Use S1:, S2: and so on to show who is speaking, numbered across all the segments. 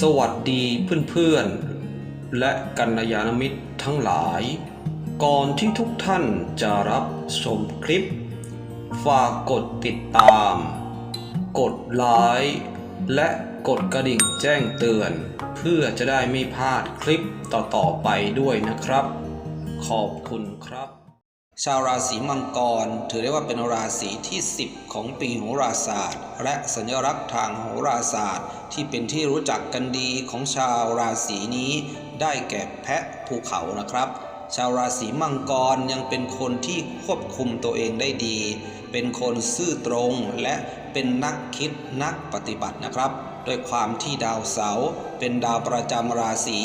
S1: สวัสดีเพื่อนๆ และกัลยาณมิตรทั้งหลาย ก่อนที่ทุกท่านจะรับชมคลิป ฝากกดติดตาม กดไลค์และกดกระดิ่งแจ้งเตือน เพื่อจะได้ไม่พลาดคลิปต่อๆไปด้วยนะครับ ขอบคุณครับ ชาวราศีมังกร ถือได้ว่าเป็นราศีที่ 10 ของปีโหราศาสตร์ และสัญลักษณ์ทางโหราศาสตร์ ที่เป็นที่รู้จักกันดีของชาวราศีนี้ ได้แก่แพะภูเขานะครับ ชาวราศีมังกรยังเป็นคนที่ควบคุมตัวเองได้ดี เป็นคนซื่อตรงและเป็นนักคิดนักปฏิบัตินะครับ ด้วยความที่ดาวเสาร์เป็นดาวประจำราศี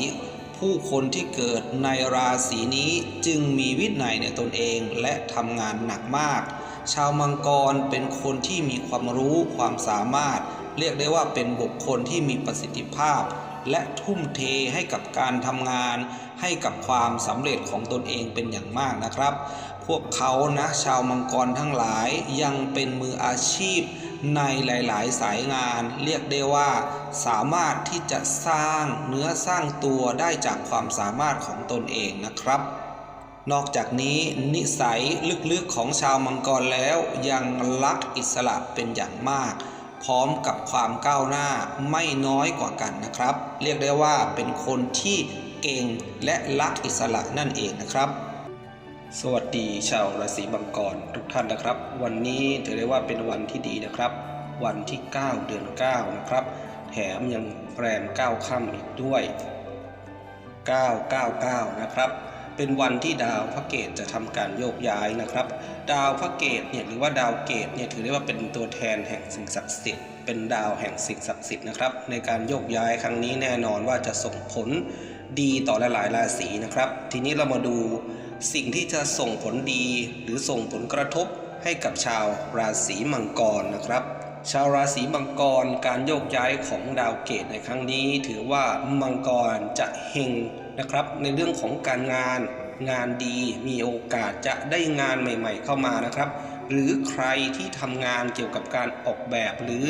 S1: ผู้คนที่เกิดในราศีนี้จึงมีวินัยในตนเองและทำงานหนักมาก ชาวมังกรเป็นคนที่มีความรู้ความสามารถ เรียกได้ว่าเป็นบุคคลที่มีประสิทธิภาพ และทุ่มเทให้กับการทำงาน ให้กับความสำเร็จของตนเองเป็นอย่างมากนะครับพวกเขานะชาวมังกรทั้งหลายยังเป็นมืออาชีพในหลาย ๆ สายงานเรียกได้ว่า สามารถที่จะสร้างเนื้อสร้างตัวได้จากความสามารถของตนเองนะครับ นอกจากนี้นิสัยลึก ๆ ของชาวมังกรแล้วยังรักอิสระเป็นอย่างมาก พร้อมกับความก้าวหน้าไม่น้อยกว่ากันนะครับ เรียกได้ว่าเป็นคนที่เก่งและรักอิสระนั่นเองนะครับ สวัสดีชาวราศีมังกรทุกท่านนะครับ วันนี้ถือได้ว่าเป็นวันที่ดีนะครับ วันที่ 9 เดือน 9 นะครับ แถมยังแรม 9ค่ำอีกด้วย 999 นะครับ เป็นวันที่ดาวพระเกตจะทำการโยกย้ายนะครับ ดาวพระเกตเนี่ยหรือว่าดาวเกตเนี่ยถือได้ว่าเป็นตัวแทนแห่งสิ่งศักดิ์สิทธิ์เป็นดาวแห่งสิ่งศักดิ์สิทธิ์นะครับ ในการโยกย้ายครั้งนี้แน่นอนว่าจะส่งผลดีต่อหลายๆราศีนะครับ ทีนี้เรามาดู สิ่งที่จะส่งผลดีหรือส่งผลกระทบให้กับชาวราศีมังกรนะครับ ชาวราศีมังกรการโยกย้ายของดาวเกตในครั้งนี้ ถือว่ามังกรจะเฮงนะครับ ในเรื่องของการงาน งานดีมีโอกาสจะได้งานใหม่ ๆ เข้ามานะครับ หรือใครที่ทำงานเกี่ยวกับการออกแบบหรือ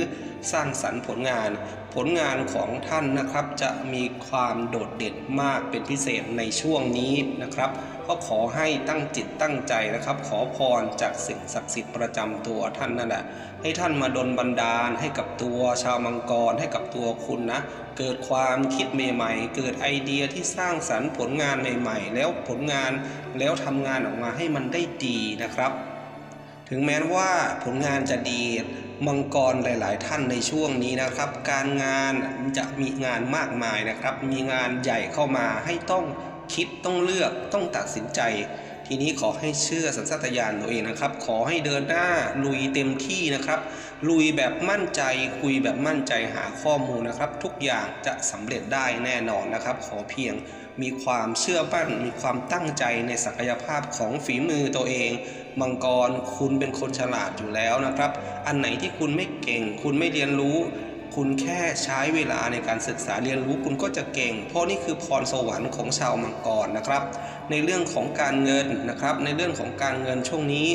S1: สร้างสรรค์ผลงาน ผลงานของท่านนะครับจะมีความโดดเด่นมากเป็นพิเศษในช่วงนี้นะครับก็ขอให้ตั้งจิตตั้งใจนะครับ ขอพรจากสิ่งศักดิ์สิทธิ์ประจำตัวท่านนั่นแหละให้ท่านมาดลบันดาลให้กับตัวชาวมังกรให้กับตัวคุณนะ เกิดความคิดใหม่ๆ เกิดไอเดียที่สร้างสรรค์ผลงานใหม่ ๆ แล้วผลงานแล้วทำงานออกมาให้มันได้ดีนะครับ ถึงแม้ว่าผลงานจะดีมังกรหลาย ๆ ท่านในช่วงนี้นะครับ การงานจะมีงานมากมายนะครับ มีงานใหญ่เข้ามาให้ต้องคิดต้องเลือกต้องตัดสินใจ ทีนี้ขอให้เชื่อสัญชาตญาณตัวเองนะครับ ขอให้เดินหน้าลุยเต็มที่นะครับ ลุยแบบมั่นใจคุยแบบมั่นใจหาข้อมูลนะครับ ทุกอย่างจะสำเร็จได้แน่นอนนะครับ ขอเพียง มีความเชื่อมั่นมีความตั้งใจในศักยภาพของฝีมือตัวเอง มังกรคุณเป็นคนฉลาดอยู่แล้วนะครับ อันไหนที่คุณไม่เก่ง คุณไม่เรียนรู้ คุณแค่ใช้เวลาในการศึกษาเรียนรู้คุณก็จะเก่ง เพราะนี่คือพรสวรรค์ของชาวมังกรนะครับ ในเรื่องของการเงินนะครับ ในเรื่องของการเงินช่วงนี้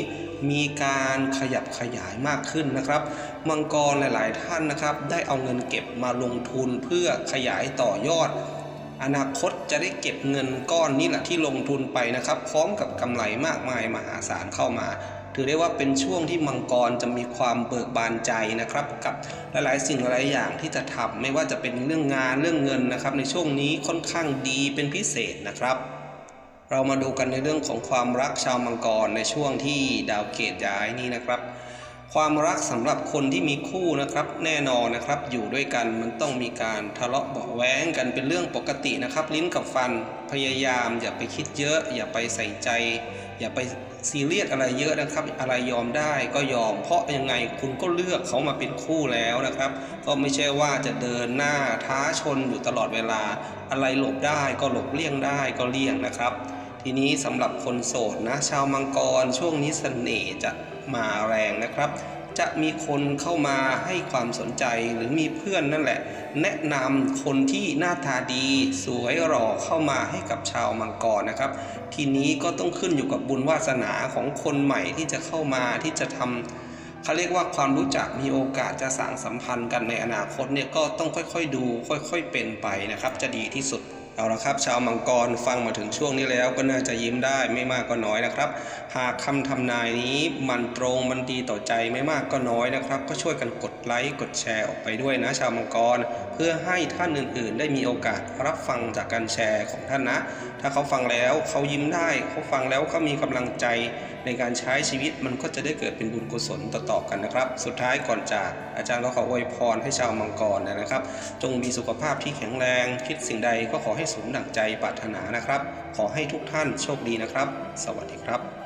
S1: มีการขยับขยายมากขึ้นนะครับ มังกรหลาย ๆ ท่านนะครับ ได้เอาเงินเก็บมาลงทุนเพื่อขยายต่อยอด อนาคตจะได้เก็บเงินก้อนนี้แหละที่ลงทุนไปนะครับ พร้อมกับกำไรมากมายมหาศาลเข้ามา ถือได้ว่าเป็นช่วงที่มังกรจะมีความเบิกบานใจนะครับ กับหลายๆ สิ่งหลายๆอย่างที่จะทำไม่ว่าจะเป็นเรื่องงานเรื่องเงินนะครับ ในช่วงนี้ค่อนข้างดีเป็นพิเศษนะครับเรามาดูกันในเรื่องของความรักชาวมังกรในช่วงที่ดาวเกตย้ายนี้นะครับ ความรักสำหรับคนที่มีคู่นะครับแน่นอนนะครับ อยู่ด้วยกันมันต้องมีการทะเลาะเบาะแว้งกันเป็นเรื่องปกตินะครับ ลิ้นกับฟันพยายาม อย่าไปคิดเยอะ อย่าไปใส่ใจ อย่าไปซีเรียสอะไรเยอะนะครับ อะไรยอมได้ก็ยอม เพราะยังไงคุณก็เลือกเขามาเป็นคู่แล้วนะครับ ก็ไม่ใช่ว่าจะเดินหน้าท้าชนอยู่ตลอดเวลา อะไรหลบได้ก็หลบเลี่ยงได้ก็เลี่ยงนะครับ ทีนี้สำหรับคนโสดนะ ชาวมังกรช่วงนี้เสน่ห์จะมาแรงนะครับ จะมีคนเข้ามาให้ความสนใจหรือมีเพื่อนนั่นแหละ แนะนำคนที่หน้าตาดี สวยหล่อเข้ามาให้กับชาวมังกรนะครับ ทีนี้ก็ต้องขึ้นอยู่กับบุญวาสนาของคนใหม่ที่จะเข้ามาที่จะทำเขาเรียกว่าความรู้จักมีโอกาสจะสร้างสัมพันธ์กันในอนาคตเนี่ยก็ต้องค่อยๆดู ค่อยๆเป็นไปนะครับ จะดีที่สุด เอาละครับชาวมังกรฟังมาถึงช่วงนี้แล้วก็น่าจะยิ้มได้ไม่มากก็น้อยนะครับ หากคำทำนายนี้มันตรงมันดีต่อใจไม่มากก็น้อยนะครับ ก็ช่วยกันกดไลค์กดแชร์ออกไปด้วยนะชาวมังกร เพื่อให้ท่านอื่นๆ ได้มีโอกาสรับฟังจากการแชร์ของท่านนะ ถ้าเขาฟังแล้วเขายิ้มได้เขาฟังแล้วเขามีกำลังใจในการใช้ชีวิตมันก็จะได้เกิดเป็นบุญกุศลต่อๆกันนะครับ สุดท้ายก่อนจากอาจารย์ก็ขออวยพรให้ชาวมังกรนะครับ จงมีสุขภาพที่แข็งแรงคิดสิ่งใดก็ขอให้สมดั่งใจปรารถนานะครับ ขอให้ทุกท่านโชคดีนะครับ สวัสดีครับ